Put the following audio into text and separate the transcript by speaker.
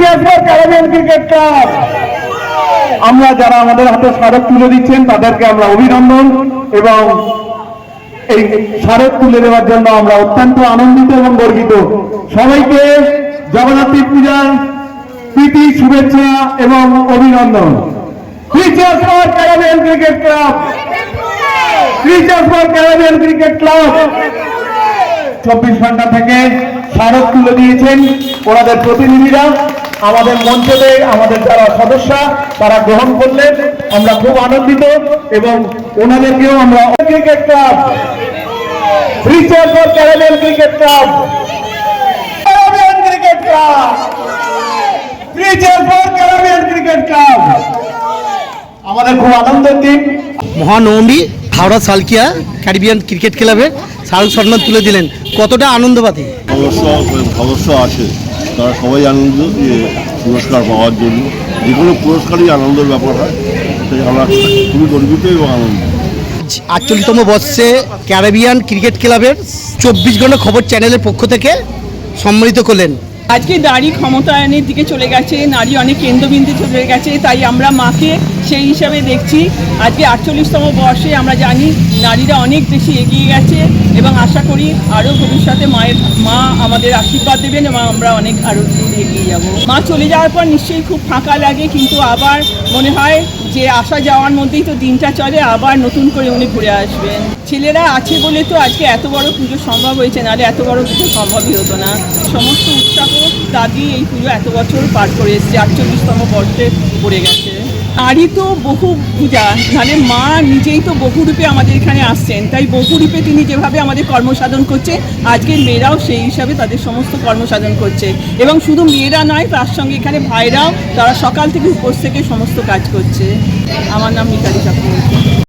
Speaker 1: Chairman Caribbean cricket club আমরা যারা আমাদের হাতে স্মারক তুলে দিচ্ছেন, তাদেরকে আমরা অভিনন্দন এবং এই স্মারক তুলে দেওয়ার জন্য আমরা অত্যন্ত আনন্দিত এবং গর্বিত। সবাইকে জগন্নাথী পূজার প্রীতি, শুভেচ্ছা এবং অভিনন্দন। চব্বিশ ঘণ্টা থেকে স্মারক তুলে দিয়েছেন ওনাদের প্রতিনিধিরা। আমাদের মঞ্চে আমাদের যারা সদস্য তারা গ্রহণ করলেন। আমরা খুব আনন্দিত এবং ওনাদেরকেও আমরা cricket club for cricket club cricket club for cricket club আমাদের খুব আনন্দের দিন।
Speaker 2: মহানবমী হাওড়া সালকিয়া ক্যারিবিয়ান ক্রিকেট ক্লাবের শাহরুখ সম্মান তুলে দিলেন। কতটা আনন্দবাদী?
Speaker 3: সদস্য সদস্য আছে। তারা সবাই আনন্দ যে পুরস্কার পাওয়ার জন্য যে কোনো পুরস্কারই আনন্দের ব্যাপার হয়। তাই আমরা খুবই গর্বিত এবং আনন্দ
Speaker 2: আটচল্লিশতম বর্ষে ক্যারেবিয়ান ক্রিকেট ক্লাবের চব্বিশ ঘণ্টা খবর চ্যানেলের পক্ষ থেকে সম্মানিত করলেন।
Speaker 4: আজকে নারী ক্ষমতায়নের দিকে চলে গেছে নারী অনেক কেন্দ্রবিন্দু চলে গেছে তাই আমরা মাকে সেই হিসাবে দেখছি। আজকে আটচল্লিশতম বর্ষে আমরা জানি নারীরা অনেক বেশি এগিয়ে গেছে এবং আশা করি আরও ভবিষ্যতে মায়ের মা আমাদের আশীর্বাদ দেবেন এবং আমরা অনেক আরও দূর এগিয়ে যাব। মা চলে যাওয়ার পর নিশ্চয়ই খুব ফাঁকা লাগে, কিন্তু আবার মনে হয় যে আসা যাওয়ার মধ্যেই তো দিনটা চলে, আবার নতুন করে উনি ঘুরে আসবেন। ছেলেরা আছে বলে তো আজকে এত বড় পুজো সম্ভব হয়েছে, নাহলে এত বড় পুজো সম্ভবই হতো না। সমস্ত উৎসাহ দাদি এই পুজো এত বছর পার করে এসছে, আটচল্লিশতম বর্ষে পড়ে গেছে। নারী তো বহু পূজা। মানে মা নিজেই তো বহুরূপে আমাদের এখানে আসছেন। তাই বহুরূপে তিনি যেভাবে আমাদের কর্মসাধন করছে, আজকের মেয়েরাও সেই হিসাবে তাদের সমস্ত কর্মসাধন করছে। এবং শুধু মেয়েরা নয়, তার সঙ্গে এখানে ভাইরাও, তারা সকাল থেকে উপোস থেকে সমস্ত কাজ করছে। আমার নাম মিতালি চক্রবর্তী।